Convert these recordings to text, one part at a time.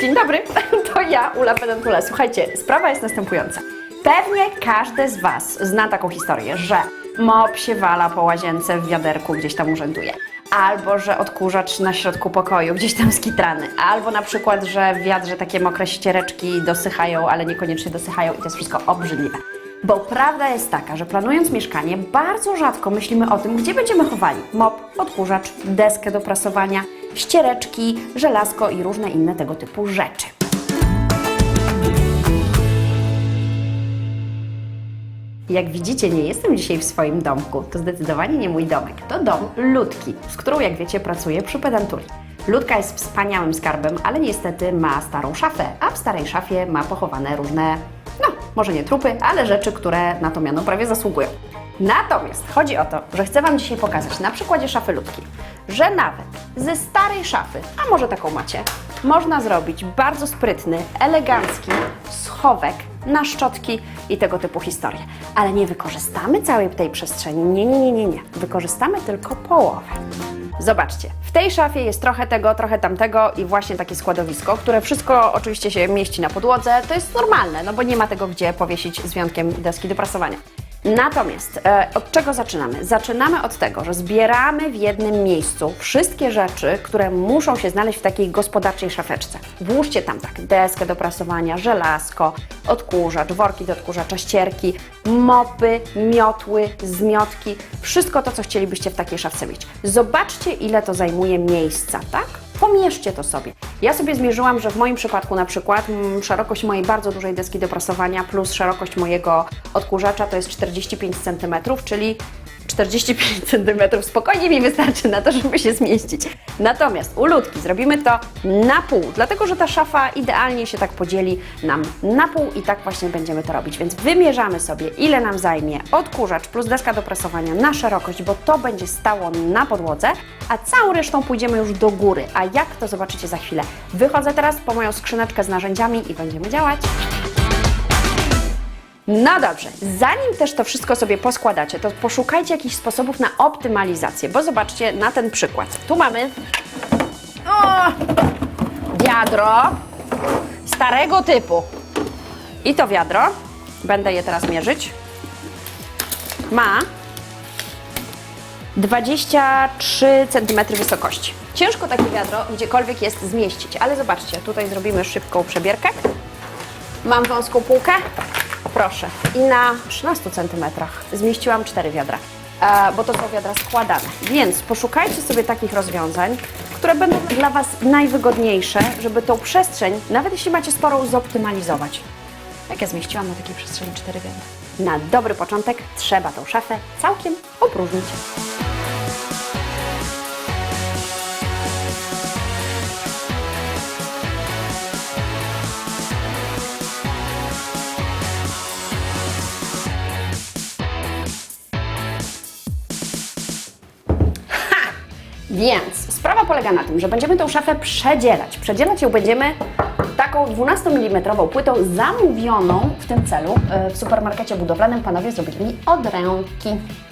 Dzień dobry, to ja, Ula Pedantula. Słuchajcie, sprawa jest następująca. Pewnie każdy z Was zna taką historię, że mop się wala po łazience w wiaderku, gdzieś tam urzęduje. Albo, że odkurzacz na środku pokoju, gdzieś tam skitrany. Albo na przykład, że w wiadrze takie mokre ściereczki dosychają, ale niekoniecznie dosychają i to jest wszystko obrzydliwe. Bo prawda jest taka, że planując mieszkanie, bardzo rzadko myślimy o tym, gdzie będziemy chowali mop, odkurzacz, deskę do prasowania, ściereczki, żelazko i różne inne tego typu rzeczy. Jak widzicie, nie jestem dzisiaj w swoim domku. To zdecydowanie nie mój domek. To dom Ludki, z którą, jak wiecie, pracuję przy pedantuli. Ludka jest wspaniałym skarbem, ale niestety ma starą szafę, a w starej szafie ma pochowane różne, może nie trupy, ale rzeczy, które na to miano prawie zasługują. Natomiast chodzi o to, że chcę Wam dzisiaj pokazać na przykładzie szafy Ludki, że nawet ze starej szafy, a może taką macie, można zrobić bardzo sprytny, elegancki schowek na szczotki i tego typu historie. Ale nie wykorzystamy całej tej przestrzeni. Nie, nie, nie, nie, nie. Wykorzystamy tylko połowę. Zobaczcie, w tej szafie jest trochę tego, trochę tamtego i właśnie takie składowisko, które wszystko oczywiście się mieści na podłodze. To jest normalne, no bo nie ma tego gdzie powiesić z wyjątkiem deski do prasowania. Natomiast e, od czego zaczynamy? Zaczynamy od tego, że zbieramy w jednym miejscu wszystkie rzeczy, które muszą się znaleźć w takiej gospodarczej szafeczce. Włóżcie tam tak deskę do prasowania, żelazko, odkurzacz, worki do odkurzacza, ścierki, mopy, miotły, zmiotki, wszystko to, co chcielibyście w takiej szafce mieć. Zobaczcie, ile to zajmuje miejsca, tak? Pomierzcie to sobie. Ja sobie zmierzyłam, że w moim przypadku na przykład mm, szerokość mojej bardzo dużej deski do prasowania plus szerokość mojego odkurzacza to jest 45 cm, czyli 45 cm spokojnie mi wystarczy na to, żeby się zmieścić. Natomiast u Ludki zrobimy to na pół, dlatego że ta szafa idealnie się tak podzieli nam na pół i tak właśnie będziemy to robić. Więc wymierzamy sobie, ile nam zajmie odkurzacz plus deska do prasowania na szerokość, bo to będzie stało na podłodze, a całą resztą pójdziemy już do góry. A jak to zobaczycie za chwilę. Wychodzę teraz po moją skrzyneczkę z narzędziami i będziemy działać. No dobrze, zanim też to wszystko sobie poskładacie, to poszukajcie jakichś sposobów na optymalizację, bo zobaczcie na ten przykład. Tu mamy o, wiadro starego typu. I to wiadro, będę je teraz mierzyć, ma 23 cm wysokości. Ciężko takie wiadro gdziekolwiek jest zmieścić, ale zobaczcie, tutaj zrobimy szybką przebierkę. Mam wąską półkę, proszę, i na 13 cm zmieściłam 4 wiadra, e, bo to są wiadra składane. Więc poszukajcie sobie takich rozwiązań, które będą dla Was najwygodniejsze, żeby tą przestrzeń, nawet jeśli macie sporą, zoptymalizować. Jak ja zmieściłam na takiej przestrzeni 4 wiadra. Na dobry początek trzeba tą szafę całkiem opróżnić. Więc sprawa polega na tym, że będziemy tą szafę przedzielać. Przedzielać ją będziemy taką 12 mm płytą zamówioną w tym celu e, w supermarkecie budowlanym. Panowie zrobili mi od ręki.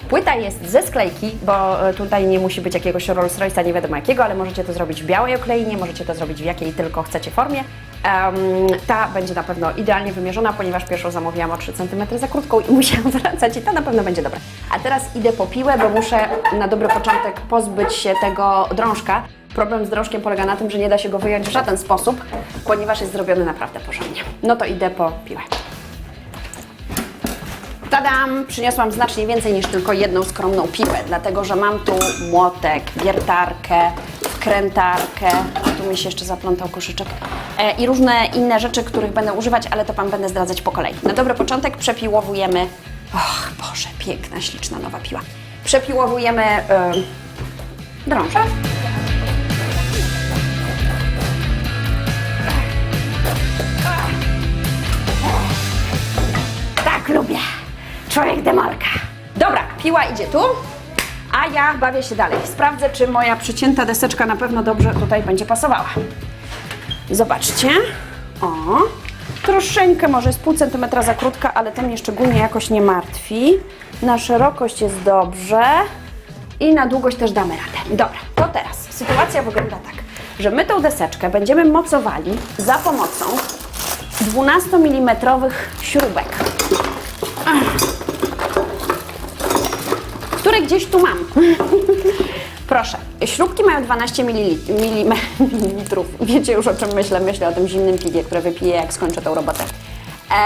Płyta jest ze sklejki, bo e, tutaj nie musi być jakiegoś Rolls Royce'a, nie wiadomo jakiego, ale możecie to zrobić w białej okleinie, możecie to zrobić w jakiej tylko chcecie formie. Em, ta będzie na pewno idealnie wymierzona, ponieważ pierwszą zamówiłam o 3 cm za krótką i musiałam wracać i ta na pewno będzie dobra. A teraz idę po piłę, bo muszę na dobry początek pozbyć się tego drążka. Problem z drążkiem polega na tym, że nie da się go wyjąć w żaden sposób, ponieważ jest zrobiony naprawdę porządnie. No to idę po piłę. Tadam! Przyniosłam znacznie więcej niż tylko jedną skromną piłę, dlatego że mam tu młotek, wiertarkę, wkrętarkę, tu mi się jeszcze zaplątał koszyczek e, i różne inne rzeczy, których będę używać, ale to Wam będę zdradzać po kolei. Na dobry początek przepiłowujemy... Och, Boże, piękna, śliczna nowa piła. Przepiłowujemy drążek. Tak lubię. Człowiek demolka. Dobra, piła idzie tu, a ja bawię się dalej. Sprawdzę, czy moja przycięta deseczka na pewno dobrze tutaj będzie pasowała. Zobaczcie. O, troszeczkę może jest pół centymetra za krótka, ale to mnie szczególnie jakoś nie martwi. Na szerokość jest dobrze i na długość też damy radę. Dobra, to teraz sytuacja wygląda tak. że my tą deseczkę będziemy mocowali za pomocą 12 mm śrubek, które gdzieś tu mam. Proszę, śrubki mają 12 ml. Wiecie już o czym myślę. Myślę o tym zimnym piwie, które wypiję, jak skończę tą robotę.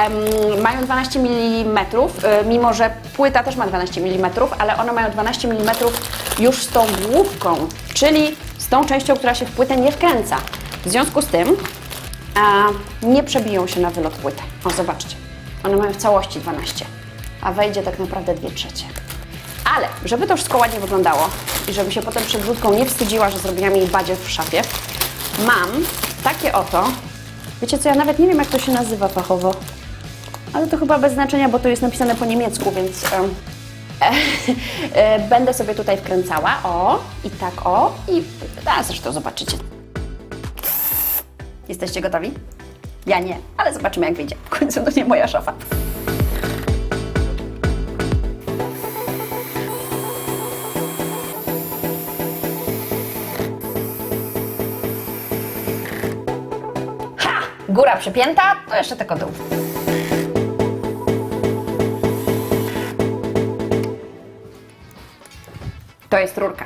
Em, mają 12 mm, y, mimo że płyta też ma 12 mm, ale one mają 12 mm już z tą główką, czyli z tą częścią, która się w płytę nie wkręca. W związku z tym a, nie przebiją się na wylot płyty. O, zobaczcie. One mają w całości 12, a wejdzie tak naprawdę 2 trzecie. Ale, żeby to wszystko ładnie wyglądało i żeby się potem przed wrzutką nie wstydziła, że zrobiłam jej badzie w szafie, mam takie oto. Wiecie co, ja nawet nie wiem, jak to się nazywa fachowo. Ale to chyba bez znaczenia, bo to jest napisane po niemiecku, więc e, będę sobie tutaj wkręcała. O, i tak o, i a, zresztą zobaczycie. Jesteście gotowi? Ja nie, ale zobaczymy, jak wyjdzie. W końcu to nie moja szafa. Góra przepięta, to jeszcze tylko dół. To jest rurka.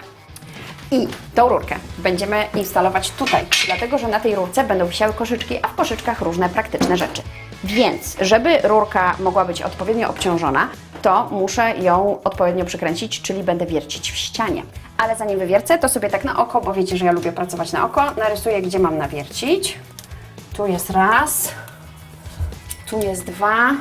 I tą rurkę będziemy instalować tutaj, dlatego że na tej rurce będą wisiały koszyczki, a w koszyczkach różne praktyczne rzeczy. Więc, żeby rurka mogła być odpowiednio obciążona, to muszę ją odpowiednio przykręcić, czyli będę wiercić w ścianie. Ale zanim wywiercę, to sobie tak na oko, bo wiecie, że ja lubię pracować na oko, narysuję, gdzie mam nawiercić. Tu jest raz, tu jest dwa,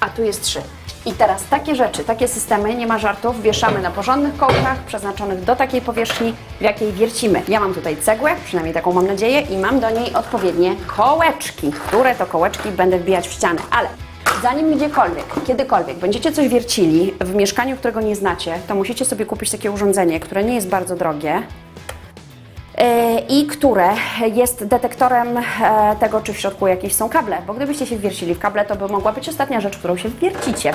a tu jest trzy. I teraz takie rzeczy, takie systemy, nie ma żartów, wieszamy na porządnych kołkach przeznaczonych do takiej powierzchni, w jakiej wiercimy. Ja mam tutaj cegłę, przynajmniej taką mam nadzieję, i mam do niej odpowiednie kołeczki, które to kołeczki będę wbijać w ścianę. Ale zanim gdziekolwiek, kiedykolwiek będziecie coś wiercili w mieszkaniu, którego nie znacie, to musicie sobie kupić takie urządzenie, które nie jest bardzo drogie, i które jest detektorem e, tego, czy w środku jakieś są kable. Bo gdybyście się wwiercili w kable, to by mogła być ostatnia rzecz, którą się wwiercicie.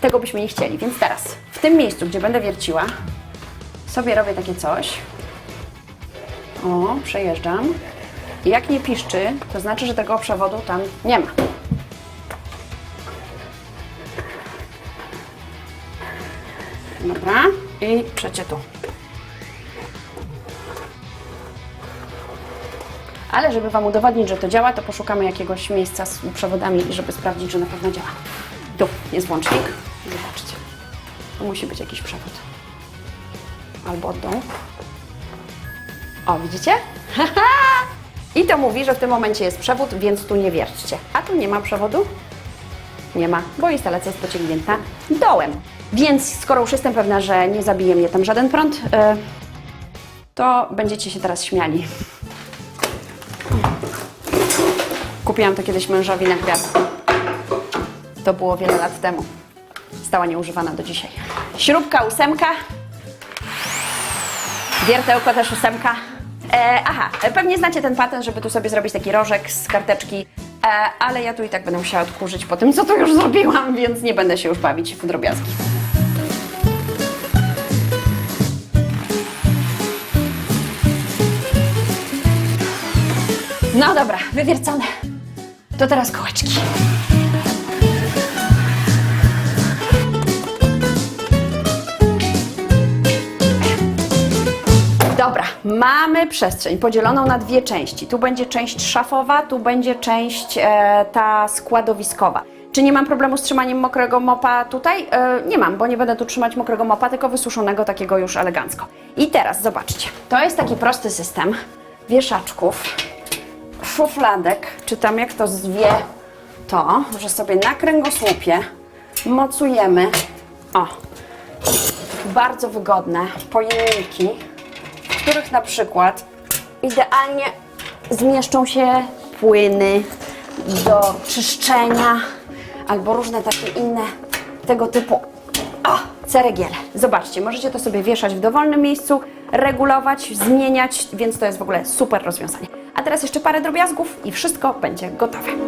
Tego byśmy nie chcieli. Więc teraz, w tym miejscu, gdzie będę wierciła, sobie robię takie coś. O, przejeżdżam. I jak nie piszczy, to znaczy, że tego przewodu tam nie ma. Dobra. I przecie tu. Ale żeby Wam udowodnić, że to działa, to poszukamy jakiegoś miejsca z przewodami, żeby sprawdzić, że na pewno działa. Tu jest włącznik. Zobaczcie. Tu musi być jakiś przewód. Albo od dołu. O, widzicie? I to mówi, że w tym momencie jest przewód, więc tu nie wierćcie. A tu nie ma przewodu? Nie ma, bo instalacja jest pociągnięta dołem. Więc skoro już jestem pewna, że nie zabije mnie tam żaden prąd, y, to będziecie się teraz śmiali. Kupiłam to kiedyś mężowi na gwiazdkę. To było wiele lat temu. Stała nieużywana do dzisiaj. Śrubka ósemka. Wiertełko też ósemka. E, aha, e, pewnie znacie ten patent, żeby tu sobie zrobić taki rożek z karteczki, e, ale ja tu i tak będę musiała odkurzyć po tym, co tu już zrobiłam, więc nie będę się już bawić w drobiazgi. No dobra, wywiercone. To teraz kołeczki. Dobra, mamy przestrzeń podzieloną na dwie części. Tu będzie część szafowa, tu będzie część e, ta składowiskowa. Czy nie mam problemu z trzymaniem mokrego mopa tutaj? E, nie mam, bo nie będę tu trzymać mokrego mopa, tylko wysuszonego takiego już elegancko. I teraz zobaczcie, to jest taki prosty system wieszaczków, szufladek, czy tam jak to zwie to, że sobie na kręgosłupie mocujemy, o, bardzo wygodne pojemniki, w których na przykład idealnie zmieszczą się płyny do czyszczenia albo różne takie inne tego typu o, ceregiele. Zobaczcie, możecie to sobie wieszać w dowolnym miejscu, regulować, zmieniać, więc to jest w ogóle super rozwiązanie. Teraz jeszcze parę drobiazgów i wszystko będzie gotowe.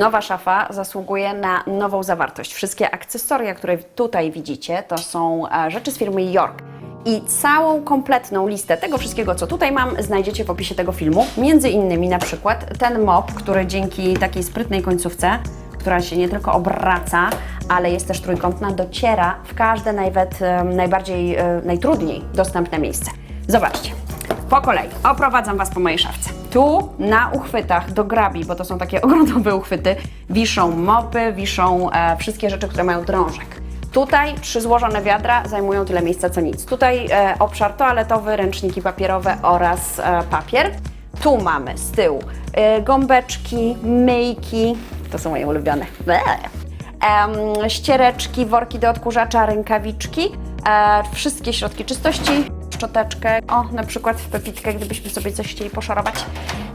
Nowa szafa zasługuje na nową zawartość. Wszystkie akcesoria, które tutaj widzicie, to są e, rzeczy z firmy York. I całą kompletną listę tego wszystkiego, co tutaj mam, znajdziecie w opisie tego filmu. Między innymi na przykład ten mop, który dzięki takiej sprytnej końcówce, która się nie tylko obraca, ale jest też trójkątna, dociera w każde nawet e, najbardziej, e, najtrudniej dostępne miejsce. Zobaczcie. Po kolei oprowadzam Was po mojej szafce. Tu na uchwytach do grabi, bo to są takie ogrodowe uchwyty, wiszą mopy, wiszą e, wszystkie rzeczy, które mają drążek. Tutaj trzy złożone wiadra zajmują tyle miejsca co nic. Tutaj e, obszar toaletowy, ręczniki papierowe oraz e, papier. Tu mamy z tyłu e, gąbeczki, myjki, to są moje ulubione. Em, ściereczki, worki do odkurzacza, rękawiczki, e, wszystkie środki czystości, szczoteczkę, o na przykład w pepitkę, gdybyśmy sobie coś chcieli poszorować,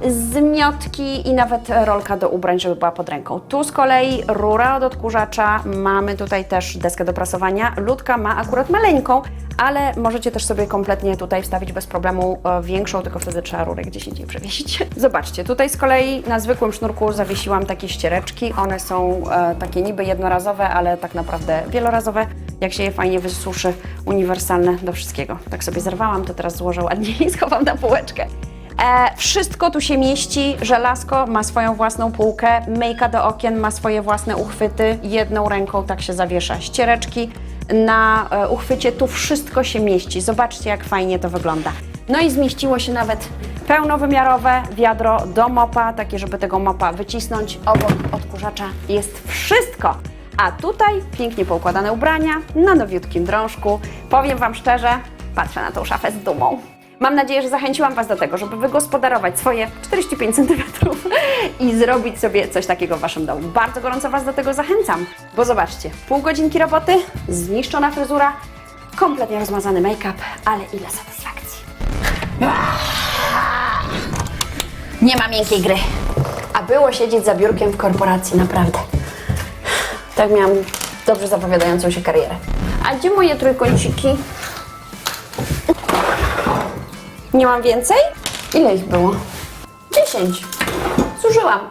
zmiotki i nawet rolka do ubrań, żeby była pod ręką. Tu z kolei rura od odkurzacza, mamy tutaj też deskę do prasowania. Ludka ma akurat maleńką, ale możecie też sobie kompletnie tutaj wstawić bez problemu e, większą, tylko wtedy trzeba rurę gdzieś indziej przewiesić. Zobaczcie, tutaj z kolei na zwykłym sznurku zawiesiłam takie ściereczki. One są e, takie niby jednorazowe, ale tak naprawdę wielorazowe. Jak się je fajnie wysuszy, uniwersalne do wszystkiego. Tak sobie zerwałam, to teraz złożę ładnie i schowam na półeczkę. E, wszystko tu się mieści. Żelazko ma swoją własną półkę, myjka do okien ma swoje własne uchwyty. Jedną ręką tak się zawiesza ściereczki. Na e, uchwycie tu wszystko się mieści. Zobaczcie, jak fajnie to wygląda. No i zmieściło się nawet pełnowymiarowe wiadro do mopa, takie, żeby tego mopa wycisnąć. Obok odkurzacza jest wszystko. A tutaj pięknie poukładane ubrania na nowiutkim drążku. Powiem Wam szczerze, patrzę na tą szafę z dumą. Mam nadzieję, że zachęciłam Was do tego, żeby wygospodarować swoje 45 cm i zrobić sobie coś takiego w Waszym domu. Bardzo gorąco Was do tego zachęcam, bo zobaczcie, pół godzinki roboty, zniszczona fryzura, kompletnie rozmazany make-up, ale ile satysfakcji. Nie ma miękkiej gry. A było siedzieć za biurkiem w korporacji, naprawdę. Tak miałam dobrze zapowiadającą się karierę. A gdzie moje trójkąciki? Nie mam więcej? Ile ich było? 10. Zużyłam.